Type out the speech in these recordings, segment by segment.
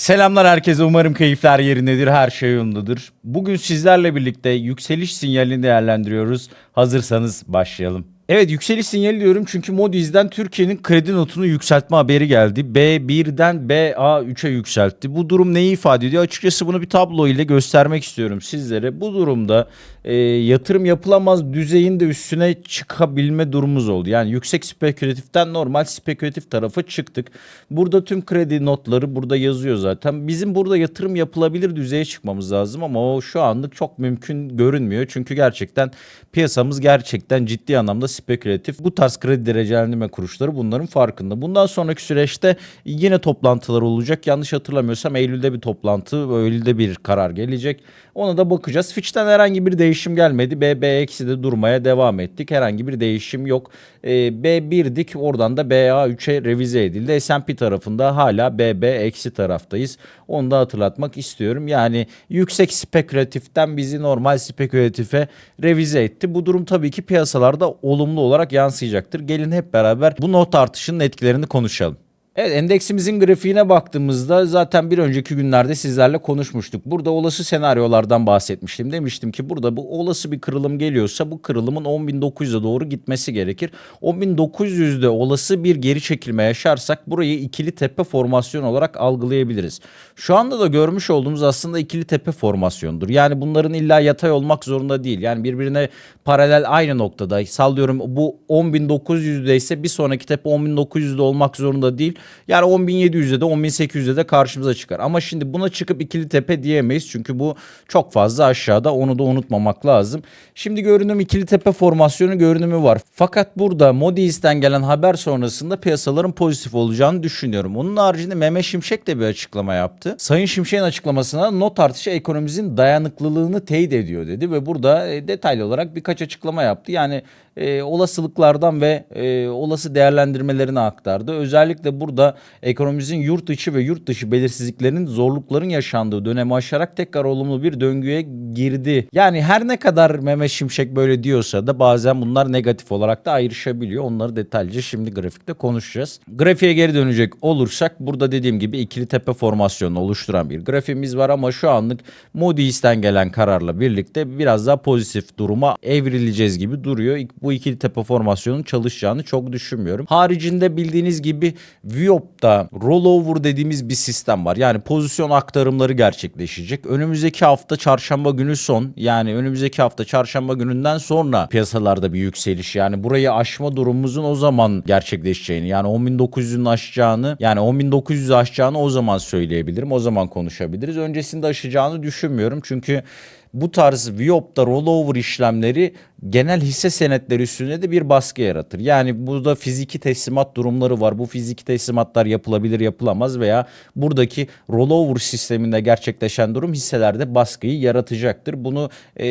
Selamlar herkese. Umarım keyifler yerindedir, her şey yolundadır. Bugün sizlerle birlikte yükseliş sinyalini değerlendiriyoruz. Hazırsanız başlayalım. Evet yükseliş sinyali diyorum çünkü Moody's'den Türkiye'nin kredi notunu yükseltme haberi geldi. B1'den BA3'e yükseltti. Bu durum neyi ifade ediyor? Açıkçası bunu bir tablo ile göstermek istiyorum sizlere. Bu durumda e, yatırım yapılamaz düzeyin de üstüne çıkabilme durumumuz oldu. Yani yüksek spekülatiften normal spekülatif tarafa çıktık. Burada tüm kredi notları burada yazıyor zaten. Bizim burada yatırım yapılabilir düzeye çıkmamız lazım ama o şu anlık çok mümkün görünmüyor. Çünkü gerçekten piyasamız gerçekten ciddi anlamda spekülatif. Bu tarz kredi derecelendirme kuruluşları bunların farkında. Bundan sonraki süreçte yine toplantılar olacak. Yanlış hatırlamıyorsam Eylül'de bir toplantı, Eylül'de bir karar gelecek. Ona da bakacağız. Fitch'ten herhangi bir değişim gelmedi. BB eksi de durmaya devam ettik. Herhangi bir değişim yok. Ee, B1'dik oradan da BA3'e revize edildi. S&P tarafında hala BB eksi taraftayız. Onu da hatırlatmak istiyorum. Yani yüksek spekülatiften bizi normal spekülatife revize etti. Bu durum tabii ki piyasalarda olumlu olarak yansıyacaktır. Gelin hep beraber bu not artışının etkilerini konuşalım. Evet endeksimizin grafiğine baktığımızda zaten bir önceki günlerde sizlerle konuşmuştuk. Burada olası senaryolardan bahsetmiştim. Demiştim ki burada bu olası bir kırılım geliyorsa bu kırılımın 10.900'e doğru gitmesi gerekir. 10.900'de olası bir geri çekilme yaşarsak burayı ikili tepe formasyon olarak algılayabiliriz. Şu anda da görmüş olduğumuz aslında ikili tepe formasyonudur. Yani bunların illa yatay olmak zorunda değil. Yani birbirine paralel aynı noktada. Sallıyorum bu 10.900'de ise bir sonraki tepe 10.900'de olmak zorunda değil. Yani 10.700'de de 10.800'de de karşımıza çıkar. Ama şimdi buna çıkıp ikili tepe diyemeyiz. Çünkü bu çok fazla aşağıda onu da unutmamak lazım. Şimdi görünüm ikili tepe formasyonu görünümü var. Fakat burada Moody's'ten gelen haber sonrasında piyasaların pozitif olacağını düşünüyorum. Onun haricinde Mehmet Şimşek de bir açıklama yaptı. Sayın Şimşek'in açıklamasına not artışı ekonomimizin dayanıklılığını teyit ediyor dedi ve burada e, detaylı olarak birkaç açıklama yaptı. Yani e, olasılıklardan ve e, olası değerlendirmelerini aktardı. Özellikle burada ekonomimizin yurt içi ve yurt dışı belirsizliklerin zorlukların yaşandığı dönemi aşarak tekrar olumlu bir döngüye girdi. Yani her ne kadar Mehmet Şimşek böyle diyorsa da bazen bunlar negatif olarak da ayrışabiliyor. Onları detaylıca şimdi grafikte konuşacağız. Grafiğe geri dönecek olursak burada dediğim gibi ikili tepe formasyonunu oluşturan bir grafiğimiz var ama şu anlık Moody's'ten gelen kararla birlikte biraz daha pozitif duruma evrileceğiz gibi duruyor. Bu ikili tepe formasyonun çalışacağını çok düşünmüyorum. Haricinde bildiğiniz gibi Viop'ta rollover dediğimiz bir sistem var. Yani pozisyon aktarımları gerçekleşecek. Önümüzdeki hafta çarşamba günü son yani önümüzdeki hafta çarşamba gününden sonra piyasalarda bir yükseliş yani burayı aşma durumumuzun o zaman gerçekleşeceğini yani 10.900'ün aşacağını yani 10.900'ü aşacağını o zaman söyleyebilirim. O zaman konuşabiliriz. Öncesinde aşacağını düşünmüyorum. Çünkü bu tarz Viop'ta rollover işlemleri genel hisse senetleri üstünde de bir baskı yaratır. Yani burada fiziki teslimat durumları var. Bu fiziki teslimatlar yapılabilir yapılamaz veya buradaki rollover sisteminde gerçekleşen durum hisselerde baskıyı yaratacaktır. Bunu e,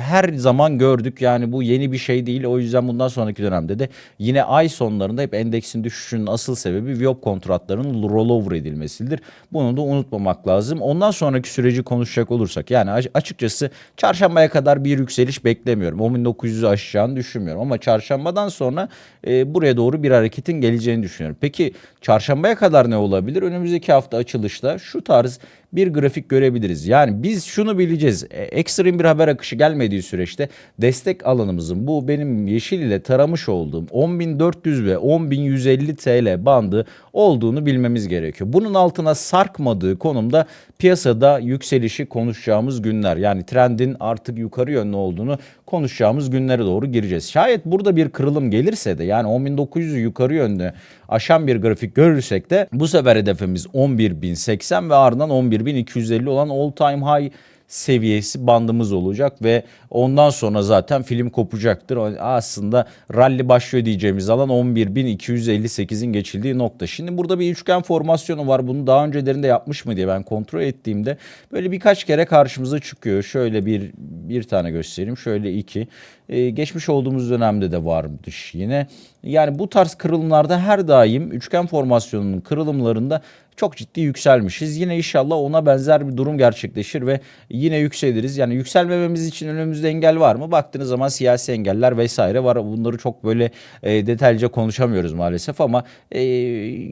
her zaman gördük. Yani bu yeni bir şey değil. O yüzden bundan sonraki dönemde de yine ay sonlarında hep endeksin düşüşünün asıl sebebi Viop kontratlarının rollover edilmesidir. Bunu da unutmamak lazım. Ondan sonraki süreci konuşacak olursak yani açıkçası çarşambaya kadar bir yükseliş beklemiyorum. 10.900'ü aşacağını düşünmüyorum ama çarşambadan sonra e, buraya doğru bir hareketin geleceğini düşünüyorum. Peki çarşambaya kadar ne olabilir? Önümüzdeki hafta açılışta şu tarz bir grafik görebiliriz. Yani biz şunu bileceğiz. E, ekstrem bir haber akışı gelmediği süreçte destek alanımızın bu benim yeşil ile taramış olduğum 10.400 ve 10.150 TL bandı olduğunu bilmemiz gerekiyor. Bunun altına sarkmadığı konumda piyasada yükselişi konuşacağımız günler. Yani trendin artık yukarı yönlü olduğunu konuşacağımız günlere doğru gireceğiz. Şayet burada bir kırılım gelirse de yani 10.900'ü yukarı yönlü aşan bir grafik görürsek de bu sefer hedefimiz 11.080 ve ardından 11.250 olan all time high seviyesi bandımız olacak ve ondan sonra zaten film kopacaktır. Aslında rally başlıyor diyeceğimiz alan 11.258'in geçildiği nokta. Şimdi burada bir üçgen formasyonu var. Bunu daha öncelerinde yapmış mı diye ben kontrol ettiğimde böyle birkaç kere karşımıza çıkıyor. Şöyle bir bir tane göstereyim. Şöyle iki. Ee, geçmiş olduğumuz dönemde de varmış yine. Yani bu tarz kırılımlarda her daim üçgen formasyonunun kırılımlarında çok ciddi yükselmişiz. Yine inşallah ona benzer bir durum gerçekleşir ve yine yükseliriz. Yani yükselmememiz için önümüzde engel var mı? Baktığınız zaman siyasi engeller vesaire var. Bunları çok böyle e, detaylıca konuşamıyoruz maalesef ama e,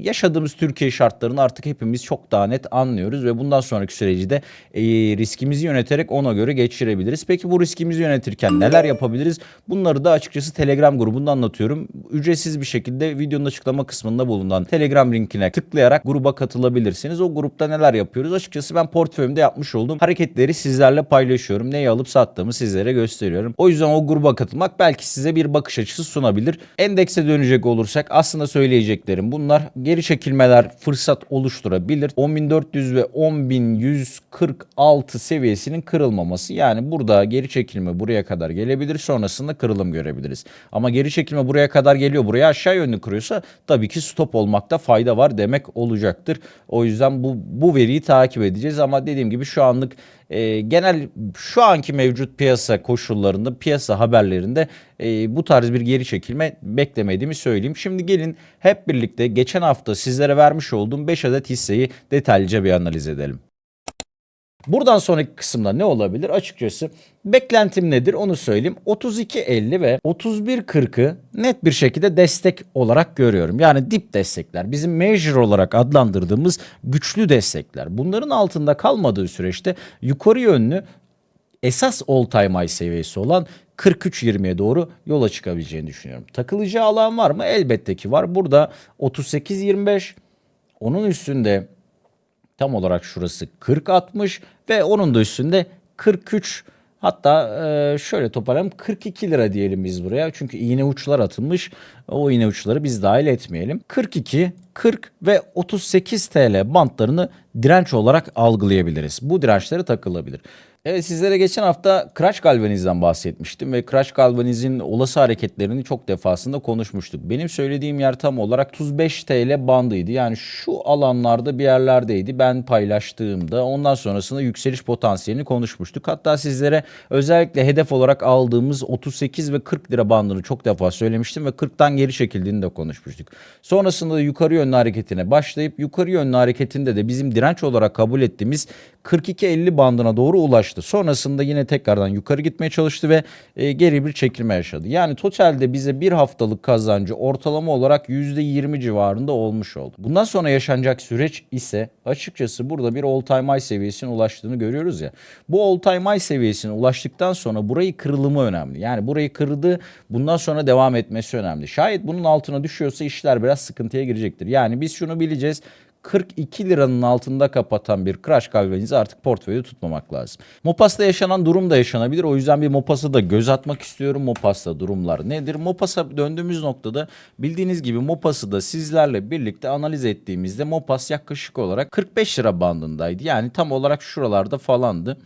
yaşadığımız Türkiye şartlarını artık hepimiz çok daha net anlıyoruz ve bundan sonraki süreci de e, riskimizi yöneterek ona göre geçirebiliriz. Peki bu riskimizi yönetirken neler yapabiliriz? Bunları da açıkçası Telegram grubunda anlatıyorum. Ücretsiz bir şekilde videonun açıklama kısmında bulunan Telegram linkine tıklayarak gruba katılabilirsiniz. O grupta neler yapıyoruz? Açıkçası ben portföyümde yapmış olduğum hareketleri sizlerle paylaşıyorum. Neyi alıp sattığımı sizlere gösteriyorum. O yüzden o gruba katılmak belki size bir bakış açısı sunabilir. Endekse dönecek olursak aslında söyleyeceklerim bunlar. Geri çekilmeler fırsat oluşturabilir. 10.400 ve 10.146 seviyesinin kırılmaması. Yani burada geri çekilme buraya kadar gelebilir. Sonrasında kırılım görebiliriz. Ama geri çekilme buraya kadar geliyor. Buraya aşağı yönlü kırıyorsa tabii ki stop olmakta fayda var demek olacaktır. O yüzden bu, bu veriyi takip edeceğiz. Ama dediğim gibi şu anlık e, genel şu anki mevcut piyasa koşullarında, piyasa haberlerinde e, bu tarz bir geri çekilme beklemediğimi söyleyeyim. Şimdi gelin hep birlikte geçen hafta sizlere vermiş olduğum 5 adet hisseyi detaylıca bir analiz edelim. Buradan sonraki kısımda ne olabilir? Açıkçası beklentim nedir onu söyleyeyim. 32.50 ve 31.40'ı net bir şekilde destek olarak görüyorum. Yani dip destekler. Bizim major olarak adlandırdığımız güçlü destekler. Bunların altında kalmadığı süreçte yukarı yönlü esas all time high seviyesi olan 43.20'ye doğru yola çıkabileceğini düşünüyorum. Takılacağı alan var mı? Elbette ki var. Burada 38.25 onun üstünde Tam olarak şurası 40-60 ve onun da üstünde 43 hatta e, şöyle toparlayalım 42 lira diyelim biz buraya. Çünkü iğne uçlar atılmış. O iğne uçları biz dahil etmeyelim. 42, 40 ve 38 TL bantlarını direnç olarak algılayabiliriz. Bu dirençlere takılabilir. Evet sizlere geçen hafta Crash Galvaniz'den bahsetmiştim ve Crash Galvaniz'in olası hareketlerini çok defasında konuşmuştuk. Benim söylediğim yer tam olarak 35 TL bandıydı. Yani şu alanlarda bir yerlerdeydi ben paylaştığımda. Ondan sonrasında yükseliş potansiyelini konuşmuştuk. Hatta sizlere özellikle hedef olarak aldığımız 38 ve 40 lira bandını çok defa söylemiştim ve 40'tan geri çekildiğini de konuşmuştuk. Sonrasında da yukarı yönlü hareketine başlayıp yukarı yönlü hareketinde de bizim direnç olarak kabul ettiğimiz 42-50 bandına doğru ulaştı. Sonrasında yine tekrardan yukarı gitmeye çalıştı ve e, geri bir çekilme yaşadı. Yani totalde bize bir haftalık kazancı ortalama olarak %20 civarında olmuş oldu. Bundan sonra yaşanacak süreç ise açıkçası burada bir all time high seviyesine ulaştığını görüyoruz ya. Bu all time high seviyesine ulaştıktan sonra burayı kırılımı önemli. Yani burayı kırdı bundan sonra devam etmesi önemli. Şayet bunun altına düşüyorsa işler biraz sıkıntıya girecektir. Yani biz şunu bileceğiz. 42 liranın altında kapatan bir crash galvanizi artık portföyde tutmamak lazım. Mopas'ta yaşanan durum da yaşanabilir. O yüzden bir Mopas'a da göz atmak istiyorum. Mopas'ta durumlar nedir? Mopas'a döndüğümüz noktada bildiğiniz gibi Mopas'ı da sizlerle birlikte analiz ettiğimizde Mopas yaklaşık olarak 45 lira bandındaydı. Yani tam olarak şuralarda falandı.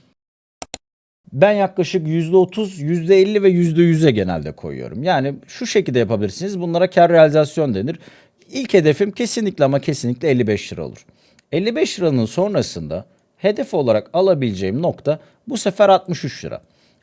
Ben yaklaşık %30, %50 ve %100'e genelde koyuyorum. Yani şu şekilde yapabilirsiniz. Bunlara kar realizasyon denir. İlk hedefim kesinlikle ama kesinlikle 55 lira olur. 55 liranın sonrasında hedef olarak alabileceğim nokta bu sefer 63 lira.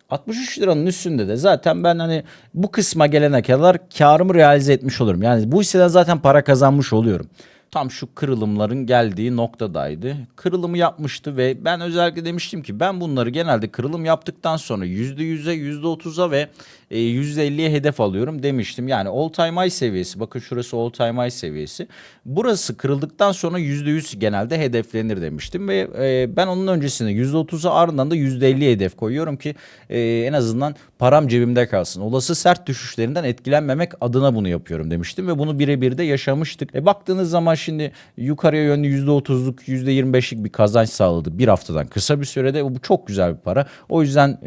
63 liranın üstünde de zaten ben hani bu kısma gelene kadar karımı realize etmiş olurum. Yani bu hisseden zaten para kazanmış oluyorum. Tam şu kırılımların geldiği noktadaydı. Kırılımı yapmıştı ve ben özellikle demiştim ki ben bunları genelde kırılım yaptıktan sonra %100'e, %30'a ve e, %50'ye hedef alıyorum demiştim. Yani all time high seviyesi bakın şurası all time high seviyesi. Burası kırıldıktan sonra %100 genelde hedeflenir demiştim ve e, ben onun öncesinde %30'a ardından da %50'ye hedef koyuyorum ki e, en azından param cebimde kalsın. Olası sert düşüşlerinden etkilenmemek adına bunu yapıyorum demiştim ve bunu birebir de yaşamıştık. E, baktığınız zaman şimdi yukarıya yönlü %30'luk %25'lik bir kazanç sağladı bir haftadan kısa bir sürede. Bu çok güzel bir para. O yüzden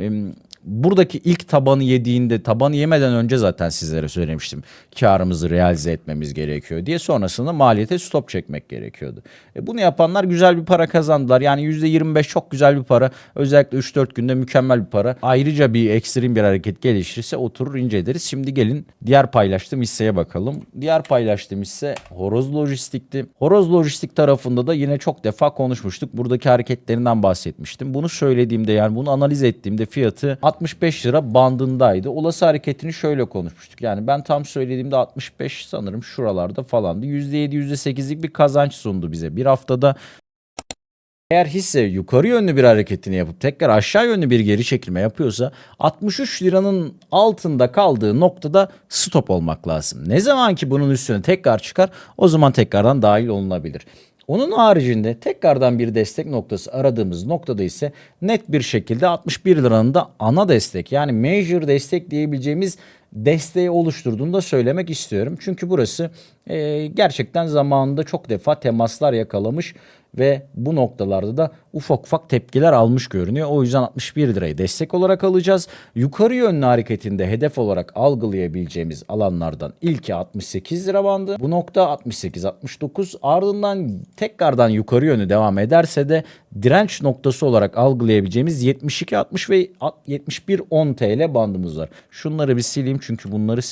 buradaki ilk tabanı yediğinde tabanı yemeden önce zaten sizlere söylemiştim. Karımızı realize etmemiz gerekiyor diye sonrasında maliyete stop çekmek gerekiyordu. E bunu yapanlar güzel bir para kazandılar. Yani %25 çok güzel bir para. Özellikle 3-4 günde mükemmel bir para. Ayrıca bir ekstrem bir hareket gelişirse oturur inceleriz. Şimdi gelin diğer paylaştığım hisseye bakalım. Diğer paylaştığım hisse Horoz Lojistik'ti. Horoz Lojistik tarafında da yine çok defa konuşmuştuk. Buradaki hareketlerinden bahsetmiştim. Bunu söylediğimde yani bunu analiz ettiğimde fiyatı 65 lira bandındaydı. Olası hareketini şöyle konuşmuştuk. Yani ben tam söylediğimde 65 sanırım şuralarda falandı. %7 %8'lik bir kazanç sundu bize. Bir haftada eğer hisse yukarı yönlü bir hareketini yapıp tekrar aşağı yönlü bir geri çekilme yapıyorsa 63 liranın altında kaldığı noktada stop olmak lazım. Ne zaman ki bunun üstüne tekrar çıkar o zaman tekrardan dahil olunabilir. Onun haricinde tekrardan bir destek noktası aradığımız noktada ise net bir şekilde 61 liranın da ana destek yani major destek diyebileceğimiz desteği oluşturduğunu da söylemek istiyorum. Çünkü burası e, gerçekten zamanında çok defa temaslar yakalamış ve bu noktalarda da ufak ufak tepkiler almış görünüyor. O yüzden 61 lirayı destek olarak alacağız. Yukarı yönlü hareketinde hedef olarak algılayabileceğimiz alanlardan ilki 68 lira bandı. Bu nokta 68-69 ardından tekrardan yukarı yönü devam ederse de direnç noktası olarak algılayabileceğimiz 72-60 ve 71-10 TL bandımız var. Şunları bir sileyim çünkü bunları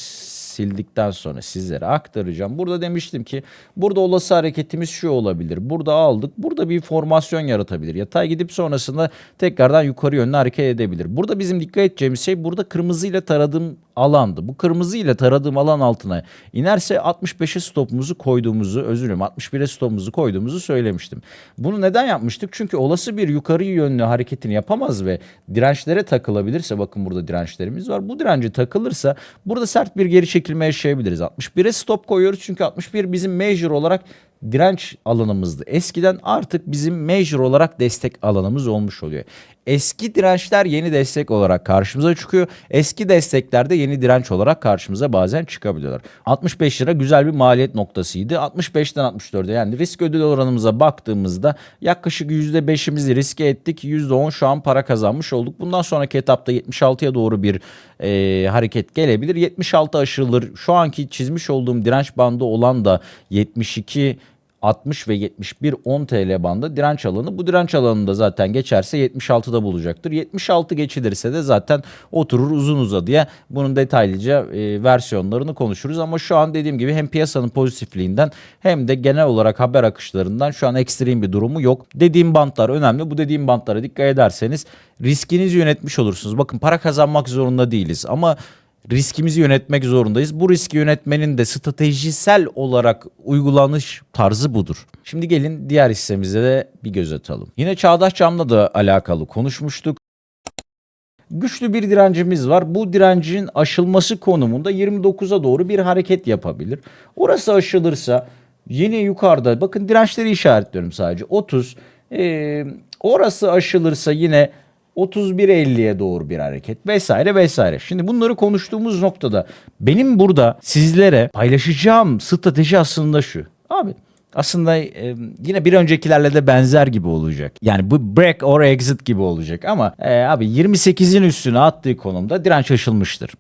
sildikten sonra sizlere aktaracağım. Burada demiştim ki burada olası hareketimiz şu olabilir. Burada aldık. Burada bir formasyon yaratabilir. Yatay gidip sonrasında tekrardan yukarı yönlü hareket edebilir. Burada bizim dikkat edeceğimiz şey burada kırmızı ile taradığım alandı. Bu kırmızı ile taradığım alan altına inerse 65'e stopumuzu koyduğumuzu özür dilerim 61'e stopumuzu koyduğumuzu söylemiştim. Bunu neden yapmıştık? Çünkü olası bir yukarı yönlü hareketini yapamaz ve dirençlere takılabilirse bakın burada dirençlerimiz var. Bu direnci takılırsa burada sert bir geri çekilme yaşayabiliriz. 61'e stop koyuyoruz çünkü 61 bizim major olarak direnç alanımızdı. Eskiden artık bizim major olarak destek alanımız olmuş oluyor. Eski dirençler yeni destek olarak karşımıza çıkıyor. Eski destekler de yeni direnç olarak karşımıza bazen çıkabiliyorlar. 65 lira güzel bir maliyet noktasıydı. 65'ten 64'e yani risk ödül oranımıza baktığımızda yaklaşık %5'imizi riske ettik. %10 şu an para kazanmış olduk. Bundan sonraki etapta 76'ya doğru bir e, hareket gelebilir. 76 aşılır. Şu anki çizmiş olduğum direnç bandı olan da 72 60 ve 71 10 TL bandı direnç alanı. Bu direnç alanında zaten geçerse 76'da bulacaktır. 76 geçilirse de zaten oturur uzun uzadıya bunun detaylıca e, versiyonlarını konuşuruz. Ama şu an dediğim gibi hem piyasanın pozitifliğinden hem de genel olarak haber akışlarından şu an ekstrem bir durumu yok. Dediğim bantlar önemli. Bu dediğim bantlara dikkat ederseniz riskinizi yönetmiş olursunuz. Bakın para kazanmak zorunda değiliz ama riskimizi yönetmek zorundayız. Bu riski yönetmenin de stratejisel olarak uygulanış tarzı budur. Şimdi gelin diğer hissemize de bir göz atalım. Yine Çağdaş Cam'la da alakalı konuşmuştuk. Güçlü bir direncimiz var. Bu direncin aşılması konumunda 29'a doğru bir hareket yapabilir. Orası aşılırsa yine yukarıda bakın dirençleri işaretliyorum sadece 30. Ee, orası aşılırsa yine 31.50'ye doğru bir hareket vesaire vesaire. Şimdi bunları konuştuğumuz noktada benim burada sizlere paylaşacağım strateji aslında şu. Abi aslında yine bir öncekilerle de benzer gibi olacak. Yani bu break or exit gibi olacak ama e, abi 28'in üstüne attığı konumda direnç aşılmıştır.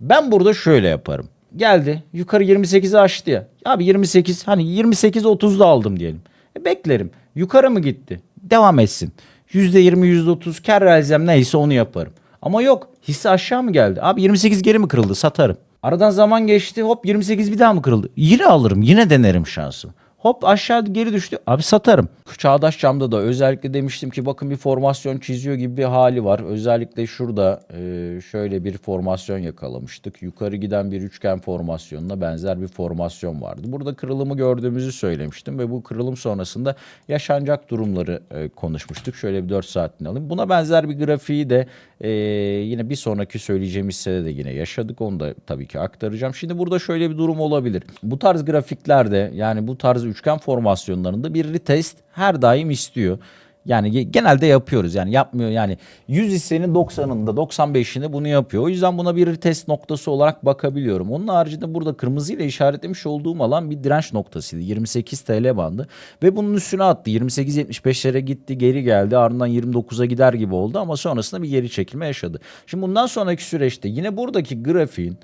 Ben burada şöyle yaparım. Geldi yukarı 28'i aştı ya. Abi 28 hani 28 30'da aldım diyelim. E, beklerim. Yukarı mı gitti? Devam etsin. %20 %30 kar realizem neyse onu yaparım. Ama yok hisse aşağı mı geldi? Abi 28 geri mi kırıldı? Satarım. Aradan zaman geçti hop 28 bir daha mı kırıldı? Yine alırım yine denerim şansım. Hop aşağı geri düştü. Abi satarım. Çağdaş camda da özellikle demiştim ki bakın bir formasyon çiziyor gibi bir hali var. Özellikle şurada e, şöyle bir formasyon yakalamıştık. Yukarı giden bir üçgen formasyonuna benzer bir formasyon vardı. Burada kırılımı gördüğümüzü söylemiştim ve bu kırılım sonrasında yaşanacak durumları e, konuşmuştuk. Şöyle bir 4 saatini alayım. Buna benzer bir grafiği de e, yine bir sonraki söyleyeceğim hissede de yine yaşadık. Onu da tabii ki aktaracağım. Şimdi burada şöyle bir durum olabilir. Bu tarz grafiklerde yani bu tarz üçgen formasyonlarında bir retest her daim istiyor. Yani genelde yapıyoruz yani yapmıyor yani 100 hissenin 90'ında 95'inde bunu yapıyor. O yüzden buna bir test noktası olarak bakabiliyorum. Onun haricinde burada kırmızı ile işaretlemiş olduğum alan bir direnç noktasıydı. 28 TL bandı ve bunun üstüne attı. 28.75'lere gitti geri geldi ardından 29'a gider gibi oldu ama sonrasında bir geri çekilme yaşadı. Şimdi bundan sonraki süreçte yine buradaki grafiğin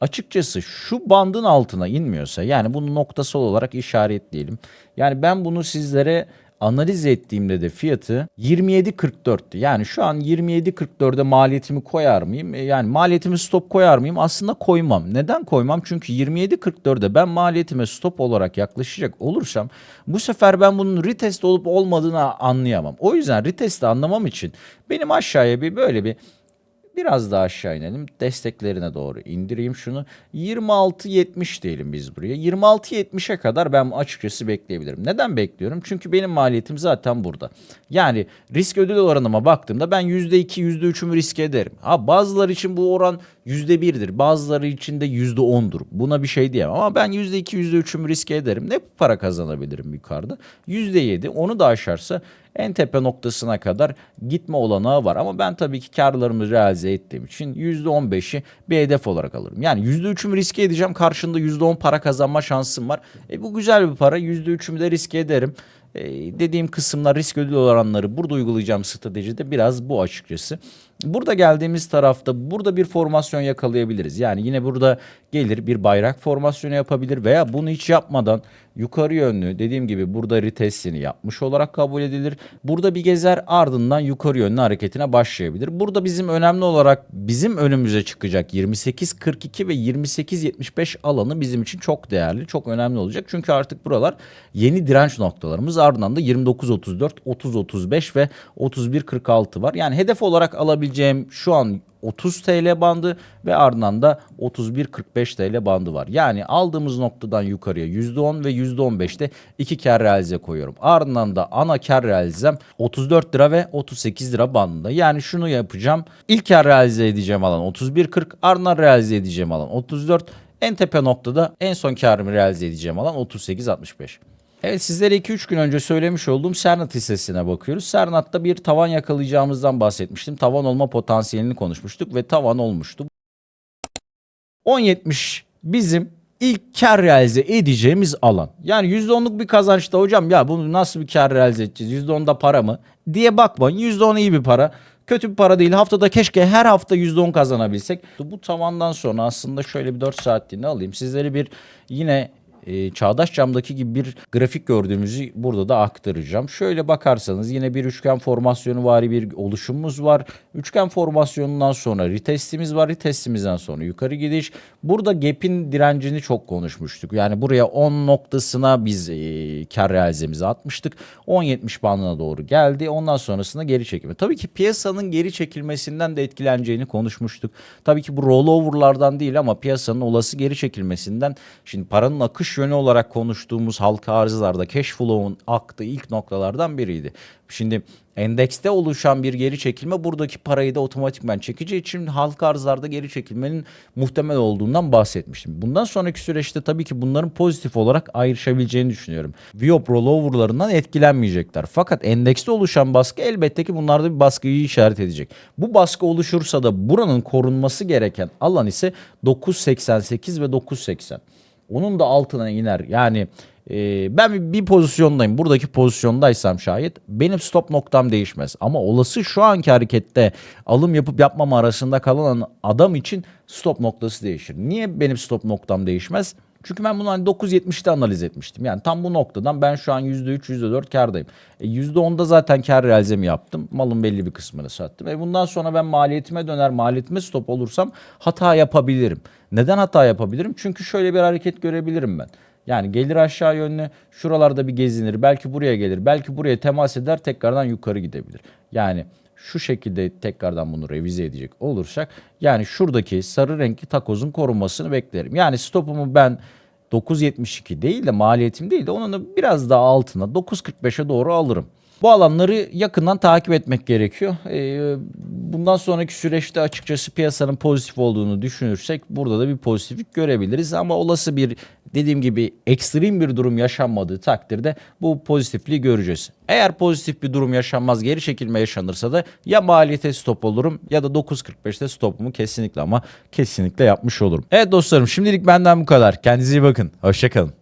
açıkçası şu bandın altına inmiyorsa yani bunu noktasal olarak işaretleyelim. Yani ben bunu sizlere analiz ettiğimde de fiyatı 27.44'tü. Yani şu an 27.44'e maliyetimi koyar mıyım? E, Yani maliyetimi stop koyar mıyım? Aslında koymam. Neden koymam? Çünkü 27.44'e ben maliyetime stop olarak yaklaşacak olursam bu sefer ben bunun retest olup olmadığını anlayamam. O yüzden retesti anlamam için benim aşağıya bir böyle bir Biraz daha aşağı inelim. Desteklerine doğru indireyim şunu. 26.70 diyelim biz buraya. 26.70'e kadar ben açıkçası bekleyebilirim. Neden bekliyorum? Çünkü benim maliyetim zaten burada. Yani risk ödül oranıma baktığımda ben %2, %3'ümü riske ederim. Ha bazıları için bu oran %1'dir. Bazıları için de %10'dur. Buna bir şey diyemem ama ben %2, %3'ümü riske ederim. Ne para kazanabilirim yukarıda? %7 onu da aşarsa en tepe noktasına kadar gitme olanağı var. Ama ben tabii ki karlarımı realize ettiğim için %15'i bir hedef olarak alırım. Yani %3'ümü riske edeceğim. Karşında %10 para kazanma şansım var. E, bu güzel bir para. %3'ümü de riske ederim. E, dediğim kısımlar risk ödül oranları burada uygulayacağım stratejide biraz bu açıkçası. Burada geldiğimiz tarafta burada bir formasyon yakalayabiliriz. Yani yine burada gelir bir bayrak formasyonu yapabilir veya bunu hiç yapmadan yukarı yönlü dediğim gibi burada retestini yapmış olarak kabul edilir. Burada bir gezer ardından yukarı yönlü hareketine başlayabilir. Burada bizim önemli olarak bizim önümüze çıkacak 28.42 ve 28.75 alanı bizim için çok değerli, çok önemli olacak. Çünkü artık buralar yeni direnç noktalarımız. Ardından da 29.34, 30.35 ve 31.46 var. Yani hedef olarak alabileceğim şu an 30 TL bandı ve ardından da 31.45 TL bandı var. Yani aldığımız noktadan yukarıya %10 ve %15'te iki kar realize koyuyorum. Ardından da ana kar realizem 34 lira ve 38 lira bandında. Yani şunu yapacağım. İlk kar realize edeceğim alan 31.40 ardından realize edeceğim alan 34 en tepe noktada en son karımı realize edeceğim alan 38.65. Evet sizlere 2-3 gün önce söylemiş olduğum Sernat hissesine bakıyoruz. Sernat'ta bir tavan yakalayacağımızdan bahsetmiştim. Tavan olma potansiyelini konuşmuştuk ve tavan olmuştu. 10.70 bizim ilk kar realize edeceğimiz alan. Yani %10'luk bir kazançta hocam ya bunu nasıl bir kar realize edeceğiz? %10'da para mı? diye bakmayın. %10 iyi bir para. Kötü bir para değil. Haftada keşke her hafta %10 kazanabilsek. Bu tavandan sonra aslında şöyle bir 4 saatliğini alayım. Sizlere bir yine e, Çağdaş Cam'daki gibi bir grafik gördüğümüzü burada da aktaracağım. Şöyle bakarsanız yine bir üçgen formasyonu vari bir oluşumumuz var. Üçgen formasyonundan sonra retestimiz var. Retestimizden sonra yukarı gidiş. Burada gap'in direncini çok konuşmuştuk. Yani buraya 10 noktasına biz e, kar realizemizi atmıştık. 10.70 bandına doğru geldi. Ondan sonrasında geri çekilme. Tabii ki piyasanın geri çekilmesinden de etkileneceğini konuşmuştuk. Tabii ki bu rollover'lardan değil ama piyasanın olası geri çekilmesinden şimdi paranın akış yönü olarak konuştuğumuz halka arzlarda cash flow'un aktığı ilk noktalardan biriydi. Şimdi endekste oluşan bir geri çekilme buradaki parayı da otomatikman çekeceği için halka arzlarda geri çekilmenin muhtemel olduğundan bahsetmiştim. Bundan sonraki süreçte tabii ki bunların pozitif olarak ayrışabileceğini düşünüyorum. Viop rollover'larından etkilenmeyecekler. Fakat endekste oluşan baskı elbette ki bunlarda bir baskıyı işaret edecek. Bu baskı oluşursa da buranın korunması gereken alan ise 9.88 ve 9.80 onun da altına iner. Yani e, ben bir, pozisyondayım. Buradaki pozisyondaysam şayet benim stop noktam değişmez. Ama olası şu anki harekette alım yapıp yapmama arasında kalan adam için stop noktası değişir. Niye benim stop noktam değişmez? Çünkü ben bunu hani 9.70'te analiz etmiştim. Yani tam bu noktadan ben şu an %3, %4 kardayım. E %10'da zaten kar realizemi yaptım. Malın belli bir kısmını sattım. E bundan sonra ben maliyetime döner, maliyetime stop olursam hata yapabilirim. Neden hata yapabilirim? Çünkü şöyle bir hareket görebilirim ben. Yani gelir aşağı yönlü şuralarda bir gezinir. Belki buraya gelir. Belki buraya temas eder tekrardan yukarı gidebilir. Yani şu şekilde tekrardan bunu revize edecek olursak yani şuradaki sarı renkli takozun korunmasını beklerim. Yani stopumu ben 9.72 değil de maliyetim değil de onun biraz daha altına 9.45'e doğru alırım. Bu alanları yakından takip etmek gerekiyor. Ee, bundan sonraki süreçte açıkçası piyasanın pozitif olduğunu düşünürsek burada da bir pozitiflik görebiliriz. Ama olası bir dediğim gibi ekstrem bir durum yaşanmadığı takdirde bu pozitifliği göreceğiz. Eğer pozitif bir durum yaşanmaz geri çekilme yaşanırsa da ya maliyete stop olurum ya da 9.45'te stopumu kesinlikle ama kesinlikle yapmış olurum. Evet dostlarım şimdilik benden bu kadar. Kendinize iyi bakın. Hoşçakalın.